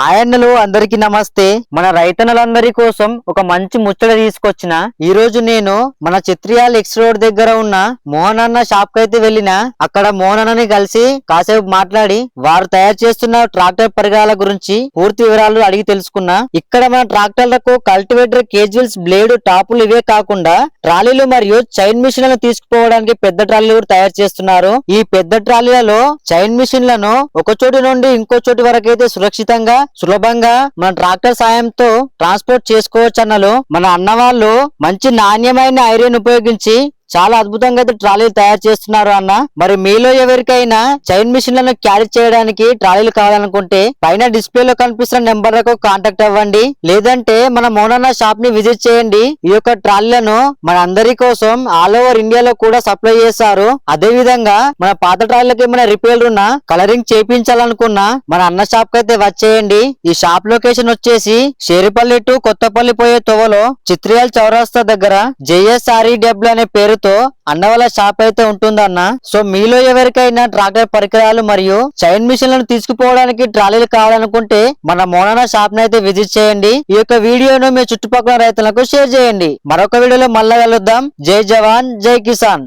ఆయన్నలు అందరికీ నమస్తే. మన రైతన్నలందరి కోసం ఒక మంచి ముచ్చట తీసుకొచ్చిన. ఈ రోజు నేను మన చిత్రియాల్ ఎక్స్ రోడ్ దగ్గర ఉన్న మోహన్ అన్న షాప్ కైతే వెళ్ళిన. అక్కడ మోహన్ అన్నని కలిసి కాసేపు మాట్లాడి వారు తయారు చేస్తున్న ట్రాక్టర్ పరికరాల గురించి పూర్తి వివరాలు అడిగి తెలుసుకున్నా. ఇక్కడ మన ట్రాక్టర్లకు కల్టివేటర్ కేజువల్స్ బ్లేడ్ టాపులు ఇవే కాకుండా ట్రాలీలు మరియు చైన్ మిషన్లను తీసుకుపోవడానికి పెద్ద ట్రాలీలు కూడా తయారు చేస్తున్నారు. ఈ పెద్ద ట్రాలీలలో చైన్ మిషన్లను ఒక చోటు నుండి ఇంకో చోటు వరకైతే సురక్షితంగా సులభంగా మన ట్రాక్టర్ సాయంతో ట్రాన్స్పోర్ట్ చేసుకోవచ్చు అన్నలు మన అన్న వాళ్ళు మంచి నాణ్యమైన ఐరన్ ఉపయోగించి చాలా అద్భుతంగా అయితే ట్రాలీలు తయారు చేస్తున్నారు అన్న. మరి మీలో ఎవరికైనా చైన్ మిషన్లను క్యారీ చేయడానికి ట్రాలీలు కావాలనుకుంటే పైన డిస్ప్లే లో కనిపిస్తున్న నెంబర్లకు కాంటాక్ట్ అవ్వండి. లేదంటే మన మోనన్న షాప్ని విజిట్ చేయండి. ఈ యొక్క ట్రాలీలను మన అందరి కోసం ఆల్ ఓవర్ ఇండియాలో కూడా సప్లై చేస్తారు అదే విధంగా మన పాత ట్రాలీలకు ఏమైనా రిపేర్ ఉన్నా కలరింగ్ చేయించాలనుకున్నా మన అన్న షాప్కి అయితే వచ్చేయండి. ఈ షాప్ లొకేషన్ వచ్చేసి షేరిపల్లి టు కొత్తపల్లి పోయే తోవలో చిత్రియాల్ చౌరాస్తా దగ్గర జేఎస్ఆర్ఈ డబ్ల్యూ అనే పేరు పేరుతో అన్న వాళ్ళ షాప్ అయితే ఉంటుందన్న. సో మీలో ఎవరికైనా ట్రాక్టర్ పరికరాలు మరియు చైన్ మిషన్లను తీసుకుపోవడానికి ట్రాలీలు కావాలనుకుంటే మన మోనానా షాప్ని అయితే విజిట్ చేయండి. ఈ యొక్క వీడియోను మీ చుట్టుపక్కల రైతులకు షేర్ చేయండి. మరొక వీడియోలో మళ్ళా కలుద్దాం. జై జవాన్ జై కిసాన్.